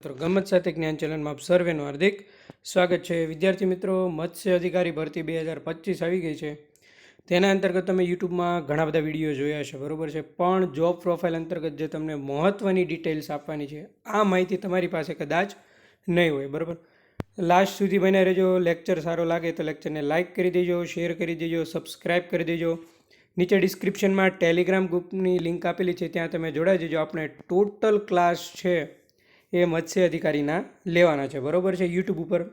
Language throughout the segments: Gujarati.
મિત્રો, ગમત સાથે જ્ઞાન ચેનલમાં આપ સર્વેનું હાર્દિક સ્વાગત છે. વિદ્યાર્થી મિત્રો, મત્સ્ય અધિકારી ભરતી બે હજાર પચીસ આવી ગઈ છે. તેના અંતર્ગત તમે યુટ્યુબમાં ઘણા બધા વીડિયો જોયા છે બરાબર છે? પણ જોબ પ્રોફાઇલ અંતર્ગત જે તમને મહત્ત્વની ડિટેલ્સ આપવાની છે, આ માહિતી તમારી પાસે કદાચ નહીં હોય, બરાબર? લાસ્ટ સુધી બન્યા રહેજો. લેક્ચર સારો લાગે તો લેક્ચરને લાઇક કરી દેજો, શેર કરી દેજો, સબસ્ક્રાઇબ કરી દેજો. નીચે ડિસ્ક્રિપ્શનમાં ટેલિગ્રામ ગ્રુપની લિંક આપેલી છે, ત્યાં તમે જોડાઈ જજો. આપણે ટોટલ ક્લાસ છે એ મત્સ્ય અધિકારીના લેવાના છે. બરોબર છે? યુટ્યુબ ઉપર.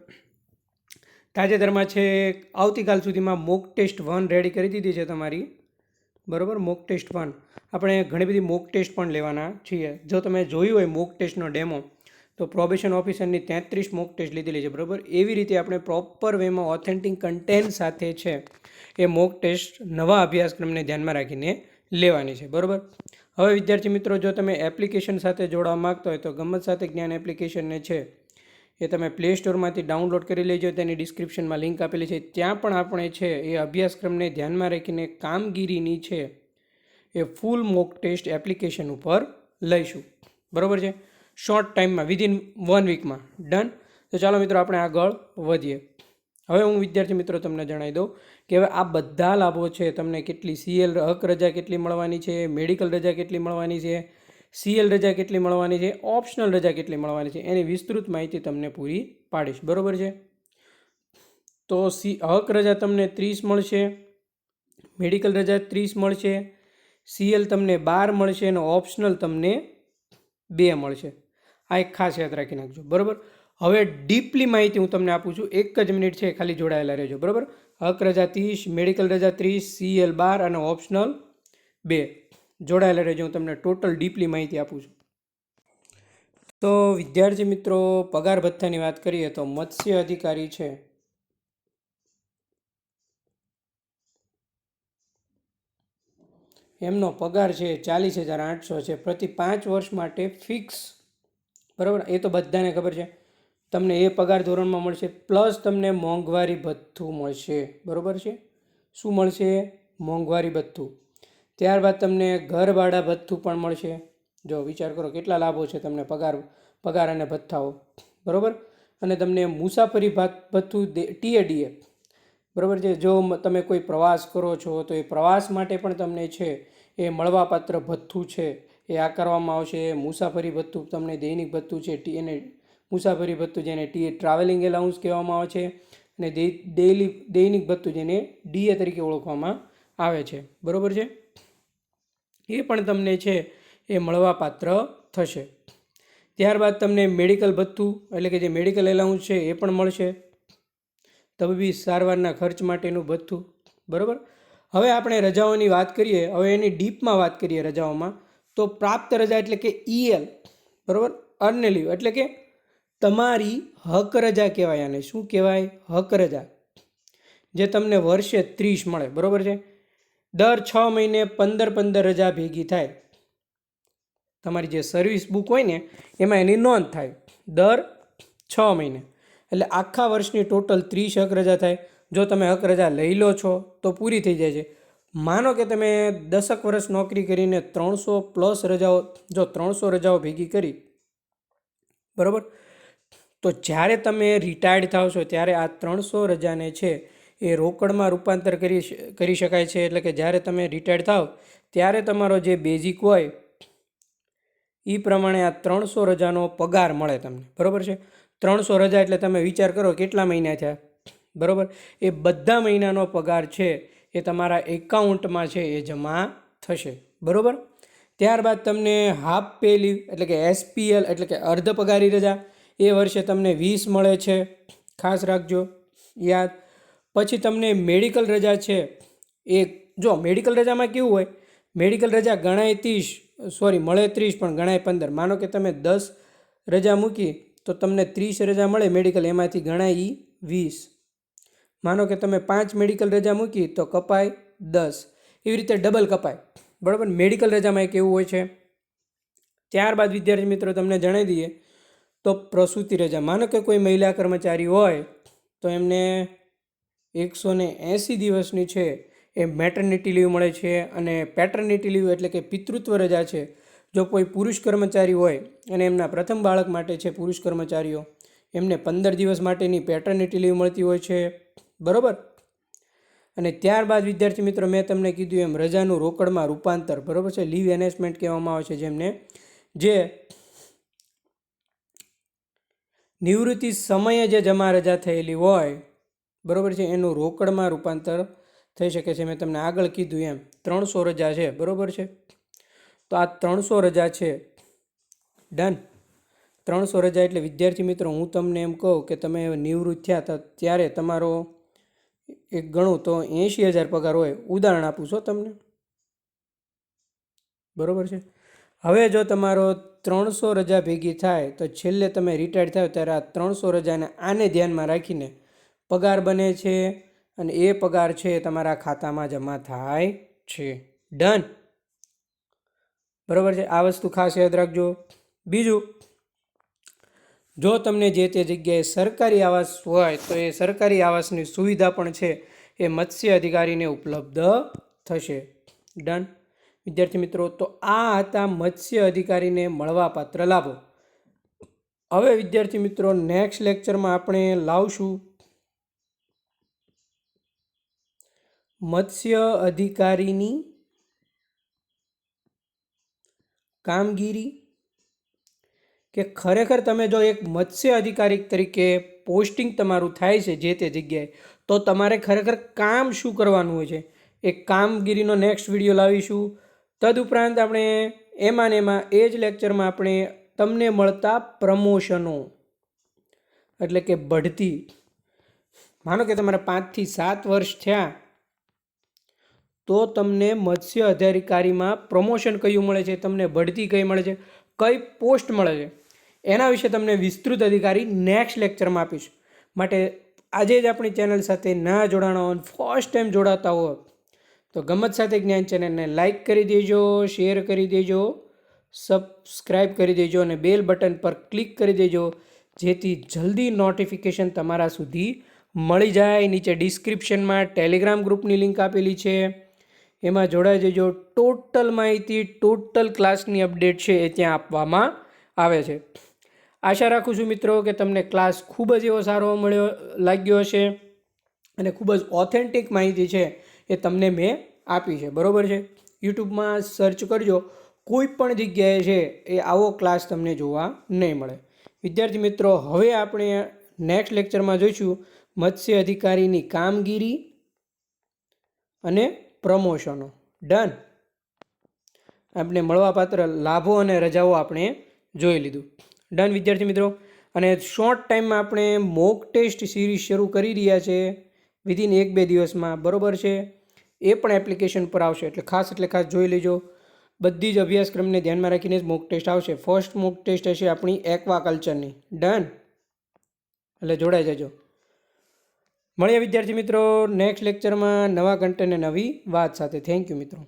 તાજેતરમાં છે, આવતીકાલ સુધીમાં મોક ટેસ્ટ વન રેડી કરી દીધી છે તમારી. બરાબર? મોક ટેસ્ટ વન આપણે ઘણી બધી મોક ટેસ્ટ પણ લેવાના છીએ. જો તમે જોયું હોય મોક ટેસ્ટનો ડેમો તો પ્રોબેશન ઓફિસરની તેત્રીસ મોક ટેસ્ટ લીધેલી છે. બરાબર? એવી રીતે આપણે પ્રોપર વેમાં ઓથેન્ટિક કન્ટેન્ટ સાથે છે, એ મોક ટેસ્ટ નવા અભ્યાસક્રમને ધ્યાનમાં રાખીને લેવાની છે. બરાબર? હવે વિદ્યાર્થી મિત્રો, જો તમે એપ્લિકેશન સાથે જોડવા માગતા હોય તો ગમત સાથે જ્ઞાન એપ્લિકેશનને છે એ તમે પ્લે સ્ટોરમાંથી ડાઉનલોડ કરી લેજો. તેની ડિસ્ક્રિપ્શનમાં લિંક આપેલી છે. ત્યાં પણ આપણે છે એ અભ્યાસક્રમને ધ્યાનમાં રાખીને કામગીરીની છે એ ફૂલ મોક ટેસ્ટ એપ્લિકેશન ઉપર લઈશું. બરાબર છે? શોર્ટ ટાઈમમાં વિધિન વન વીકમાં ડન તો ચાલો મિત્રો, આપણે આગળ વધીએ. હવે હું વિદ્યાર્થી મિત્રો તમને જણાવી દઉં કે હવે આ બધા લાભો છે, તમને કેટલી સીએલ હક રજા કેટલી મળવાની છે, મેડિકલ રજા કેટલી મળવાની છે, સીએલ રજા કેટલી મળવાની છે, ઓપ્શનલ રજા કેટલી મળવાની છે, એની વિસ્તૃત માહિતી તમને પૂરી પાડીશ. બરોબર છે? તો સી, હક રજા તમને ત્રીસ મળશે, મેડિકલ રજા ત્રીસ મળશે, સીએલ તમને બાર મળશે અને ઓપ્શનલ તમને બે મળશે. આ એક ખાસ યાદ રાખી નાખજો. બરાબર? હવે ડીપલી માહિતી હું તમને આપું છું. એક જ મિનિટ છે, ખાલી જોડાયેલા રહેજો. બરાબર? હક રજા ત્રીસ, મેડિકલ રજા ત્રીસ, સીએલ બાર અને ઓપ્શનલ બે. જોડાયેલા રહેજો, હું તમને ટોટલ ડીપલી માહિતી આપું છું. તો વિદ્યાર્થી મિત્રો, પગાર ભથ્થાની વાત કરીએ તો મત્સ્ય અધિકારી છે. એમનો પગાર છે ચાલીસ હજાર આઠસો છે. પ્રતિ પાંચ વર્ષ માટે ફિક્સ. બરાબર? એ તો બધાને ખબર છે. તમને એ પગાર ધોરણમાં મળશે, પ્લસ તમને મોંઘવારી ભથ્થું મળશે. બરાબર છે? શું મળશે? મોંઘવારી ભથ્થું. ત્યારબાદ તમને ઘર ભથ્થું પણ મળશે. જો વિચાર કરો કેટલા લાભો છે તમને પગાર પગાર અને ભથ્થાઓ. બરાબર? અને તમને મુસાફરી ભથ્થું ટીએડીએ. બરાબર છે? જો તમે કોઈ પ્રવાસ કરો છો, તો એ પ્રવાસ માટે પણ તમને છે, એ મળવાપાત્ર ભથ્થું છે. એ આકારવામાં આવશે. મુસાફરી ભથ્થું તમને દૈનિક ભથ્થું છે, ટી, એને મુસાફરી ભથ્થું જેને ટી ટ્રાવેલિંગ એલાઉન્સ કહેવામાં આવે છે અને ડેઇલી દૈનિક ભથ્થું જેને ડીએ તરીકે ઓળખવામાં આવે છે. બરાબર છે? એ પણ તમને છે એ મળવાપાત્ર થશે. ત્યારબાદ તમને મેડિકલ ભથ્થું, એટલે કે જે મેડિકલ એલાઉન્સ છે એ પણ મળશે. તબીબી સારવારના ખર્ચ માટેનું ભથ્થું. બરાબર? હવે આપણે રજાઓની વાત કરીએ, હવે એની ડીપમાં વાત કરીએ રજાઓમાં, તો પ્રાપ્ત રજા એટલે કે ઈએલ બરાબર? અર્ન લીવ એટલે કે તમારી હક રજા કહેવાય આને. શું કહેવાય? હક રજા. જે તમને વર્ષે ત્રીસ મળે. બરાબર છે? દર છ મહિને પંદર પંદર રજા ભેગી થાય. તમારી જે સર્વિસ બુક હોય ને, એમાં એની નોંધ થાય. દર છ મહિને. એટલે આખા વર્ષની ટોટલ ત્રીસ હક રજા થાય. જો તમે હક રજા લઈ લો છો, તો પૂરી થઈ જાય છે. માનો કે તમે દસક વર્ષ નોકરી કરીને ત્રણસો પ્લસ રજાઓ, જો ત્રણસો રજાઓ ભેગી કરી, બરાબર? તો જ્યારે તમે રિટાયર્ડ થાવ છો, ત્યારે આ ત્રણસો રજાને છે એ રોકડમાં રૂપાંતર કરી કરી શકાય છે. એટલે કે જ્યારે તમે રિટાયર્ડ થાવ, ત્યારે તમારો જે બેઝિક હોય એ પ્રમાણે આ ત્રણસો રજાનો પગાર મળે તમને. બરાબર છે? ત્રણસો રજા એટલે તમે વિચાર કરો કેટલા મહિના થયા? બરાબર? એ બધા મહિનાનો પગાર છે, એ તમારા એકાઉન્ટમાં છે, એ જમા થશે. બરાબર? ત્યારબાદ તમને હાફ પે લીવ એટલે કે એસપીએલ એટલે કે અર્ધ પગારી રજા એ વર્ષે તમને વીસ મળે છે. ખાસ રાખજો, યાદ. પછી તમને મેડિકલ રજા છે. એ જો, મેડિકલ રજામાં કેવું હોય? મેડિકલ રજા ગણાય ત્રીસ, સોરી, મળે ત્રીસ, પણ ગણાય પંદર. માનો કે તમે દસ રજા મૂકી, તો તમને ત્રીસ રજા મળે મેડિકલ. એમાંથી ગણાય એ વીસ. માનો કે તમે પાંચ મેડિકલ રજા મૂકી, તો કપાય દસ. એવી રીતે ડબલ કપાય. બરાબર? મેડિકલ રજામાં એક એવું હોય છે? ત્યારબાદ, વિદ્યાર્થી મિત્રો, તમને જણાવી દઈએ. તો પ્રસૂતિ રજા. માનો કે કોઈ મહિલા કર્મચારી હોય તો એમને એકસો ને એંસી દિવસની છે, એ મેટર્નિટી લીવ મળે છે અને પેટર્નિટી લીવ એટલે કે પિતૃત્વ રજા છે. જો કોઈ પુરુષ કર્મચારી હોય અને એમના પ્રથમ બાળક માટે છે પુરુષ કર્મચારીઓ, એમને પંદર દિવસ માટેની પેટર્નિટી લીવ મળતી હોય છે. બરોબર? અને ત્યારબાદ, વિદ્યાર્થી મિત્રો, મેં તમને કીધું એમ રજાનું રોકડમાં રૂપાંતર. બરાબર છે? લીવ એનેસમેન્ટ કહેવામાં આવે છે જેમને, જે નિવૃત્તિ સમયે જે જમા રજા થયેલી હોય, બરાબર છે, એનું રોકડમાં રૂપાંતર થઈ શકે છે. મેં તમને આગળ કીધું એમ, ત્રણસો રજા છે, બરોબર છે? તો આ ત્રણસો રજા છે. ડન. ત્રણસો રજા એટલે, વિદ્યાર્થી મિત્રો, હું તમને એમ કહું કે તમે નિવૃત્ત થયા ત્યારે તમારો એક ગણું તો એંશી હજાર પગાર હોય. ઉદાહરણ આપું છો તમને. બરોબર છે? હવે જો તમારો ત્રણસો રજા ભેગી થાય તો છેલ્લે તમે રિટાયર્ડ થાવ ત્યારે આ ત્રણસો રજાને આને ધ્યાનમાં રાખીને પગાર બને છે અને એ પગાર છે તમારા ખાતામાં જમા થાય છે. ડન બરોબર છે? આ વસ્તુ ખાસ યાદ રાખજો. બીજું, જો તમને જે તે જગ્યાએ સરકારી આવાસ હોય તો એ સરકારી આવાસની સુવિધા પણ છે. એ મત્સ્ય અધિકારીને ઉપલબ્ધ થશે. ડન વિદ્યાર્થી મિત્રો, તો આ હતા મત્સ્ય અધિકારીને મળવાપાત્ર લાભો. હવે વિદ્યાર્થી મિત્રો નેક્સ્ટ લેક્ચરમાં આપણે લાવશું મત્સ્ય અધિકારીની કામગીરી કે ખરેખર તમે જો એક મત્સ્ય અધિકારી તરીકે પોસ્ટિંગ તમારું થાય છે જે તે જગ્યાએ, તો તમારે ખરેખર કામ શું કરવાનું હોય છે? એ કામગીરીનો નેક્સ્ટ વીડિયો લાવીશું. તદુપરાંત આપણે એમાં ને એમાં એ જ લેક્ચરમાં આપણે તમને મળતા પ્રમોશનો, એટલે કે બઢતી. માનો કે તમારા પાંચથી સાત વર્ષ થયા, તો તમને મત્સ્ય અધિકારીમાં પ્રમોશન કયું મળે છે, તમને બઢતી કઈ મળે છે, કઈ પોસ્ટ મળે છે, એના વિશે તમને વિસ્તૃત અધિકારી નેક્સ્ટ લેક્ચરમાં આપીશ. માટે આજે જ આપણી ચેનલ સાથે ના જોડાણો ફર્સ્ટ ટાઈમ જોડાતા હો તો ગમત સાથે જ્ઞાન ચેનલને લાઇક કરી દેજો, શેર કરી દેજો સબસ્ક્રાઈબ કરી દેજો અને બેલ બટન પર ક્લિક કરી દેજો, જેથી જલ્દી નોટિફિકેશન તમારા સુધી મળી જાય. નીચે ડિસ્ક્રિપ્શનમાં ટેલિગ્રામ ગ્રુપની લિંક આપેલી છે. એમાં જોડાઈ જજો. ટોટલ માહિતી, ટોટલ ક્લાસની અપડેટ છે એ ત્યાં આપવામાં આવે છે. આશા રાખું છું મિત્રો કે તમને ક્લાસ ખૂબ જ એવો સારો મળ્યો, લાગ્યો હશે અને ખૂબ જ ઓથેન્ટિક માહિતી છે એ તમને મેં આપી છે. બરાબર છે? યુટ્યુબમાં સર્ચ કરજો. કોઈ પણ જગ્યાએ છે એ આવો ક્લાસ તમને જોવા નહીં મળે. વિદ્યાર્થી મિત્રો, હવે આપણે નેક્સ્ટ લેક્ચરમાં જોઈશું મત્સ્ય અધિકારીની કામગીરી અને પ્રમોશનો ડન આપણે મળવાપાત્ર લાભો અને રજાઓ આપણે જોઈ લીધું. ડન વિદ્યાર્થી મિત્રો. અને શોર્ટ ટાઈમમાં આપણે મોક ટેસ્ટ સિરીઝ શરૂ કરી રહ્યા છે. વિધિન એક બે દિવસમાં. બરોબર છે? એ પણ એપ્લિકેશન પર આવશે. એટલે ખાસ એટલે ખાસ જોઈ લેજો. બધી જ અભ્યાસક્રમને ધ્યાનમાં રાખીને જ મોક ટેસ્ટ આવશે. ફર્સ્ટ મોક ટેસ્ટ હશે આપણી એક્વા કલ્ચરની ડન એટલે જોડાઈ જજો. મળીએ વિદ્યાર્થી મિત્રો નેક્સ્ટ લેક્ચરમાં નવા કન્ટેન્ટ નવી વાત સાથે. થેન્ક યુ મિત્રો.